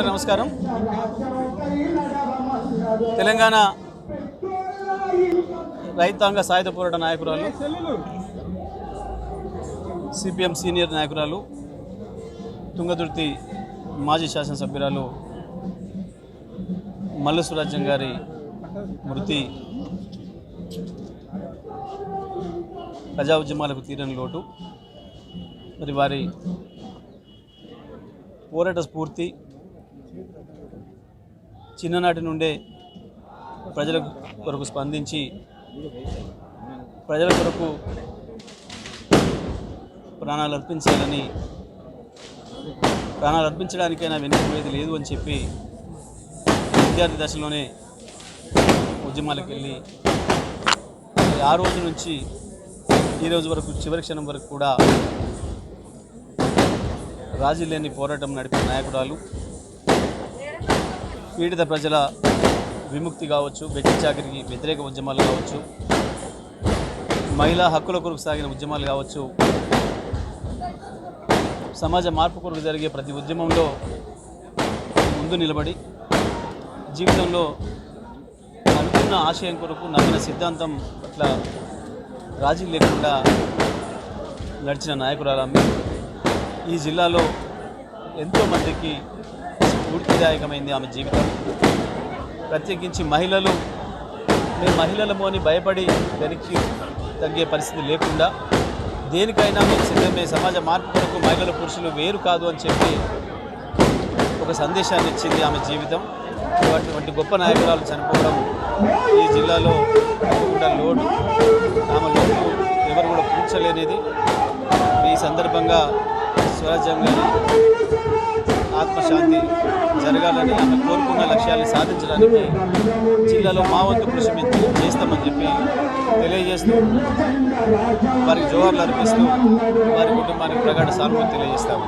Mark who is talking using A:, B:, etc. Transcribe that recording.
A: నమస్కారం. తెలంగాణ రైతాంగ సాయుధ పోరాట నాయకురాలు సిపిఎం సీనియర్ నాయకురాలు తుంగదుర్తి మాజీ శాసనసభ్యురాలు మల్లు సురాజ్యం గారి మృతి ప్రజా ఉద్యమాలకు తీరని లోటు మరి వారి పోరాట స్ఫూర్తి చిన్ననాటి నుండే ప్రజల కొరకు స్పందించి ప్రజల కొరకు ప్రాణాలు అర్పించాలని ప్రాణాలు అర్పించడానికైనా వెనుకపోయేది లేదు అని చెప్పి విద్యార్థి దశలోనే ఉద్యమాలకు వెళ్ళి ఆ రోజు నుంచి ఈ రోజు వరకు చివరి క్షణం వరకు కూడా రాజీ లేని పోరాటం నడిపిన నాయకురాలు పీడిత ప్రజల విముక్తి కావచ్చు వ్యక్తి చాకరికి వ్యతిరేక ఉద్యమాలు కావచ్చు మహిళా హక్కుల కొరకు సాగిన ఉద్యమాలు కావచ్చు సమాజ మార్పు కొరకు జరిగే ప్రతి ఉద్యమంలో ముందు నిలబడి జీవితంలో అనుకున్న ఆశయం కొరకు నమ్మిన సిద్ధాంతం పట్ల రాజీ లేకుండా నడిచిన నాయకురాలు ఈ జిల్లాలో ఎంతోమందికి స్ఫూర్తిదాయకమైంది ఆమె జీవితం. ప్రత్యేకించి మహిళలు మేము మహిళలము అని భయపడి వెనక్కి తగ్గే పరిస్థితి లేకుండా దేనికైనా మేము సిద్ధమే సమాజ మార్పు కొరకు మహిళలు పురుషులు వేరు కాదు అని చెప్పి ఒక సందేశాన్ని ఇచ్చింది ఆమె జీవితం. అటువంటి గొప్ప నాయకురాలు చనిపోవడం ఈ జిల్లాలో కూడా లోటు. ఆమె లోటు ఎవరు కూడా పూడ్చలేనిది ఈ సందర్భంగా స్వరాజ్యం ఆత్మశాంతి జరగాలని ఆమె కోరుకున్న లక్ష్యాన్ని సాధించడానికి జిల్లాలో మా వంతు కృషి మేము చేస్తామని చెప్పి తెలియజేస్తూ వారికి జోహార్లు అర్పిస్తూ వారి కుటుంబానికి ప్రగాఢ సానుభూతి తెలియజేస్తాము.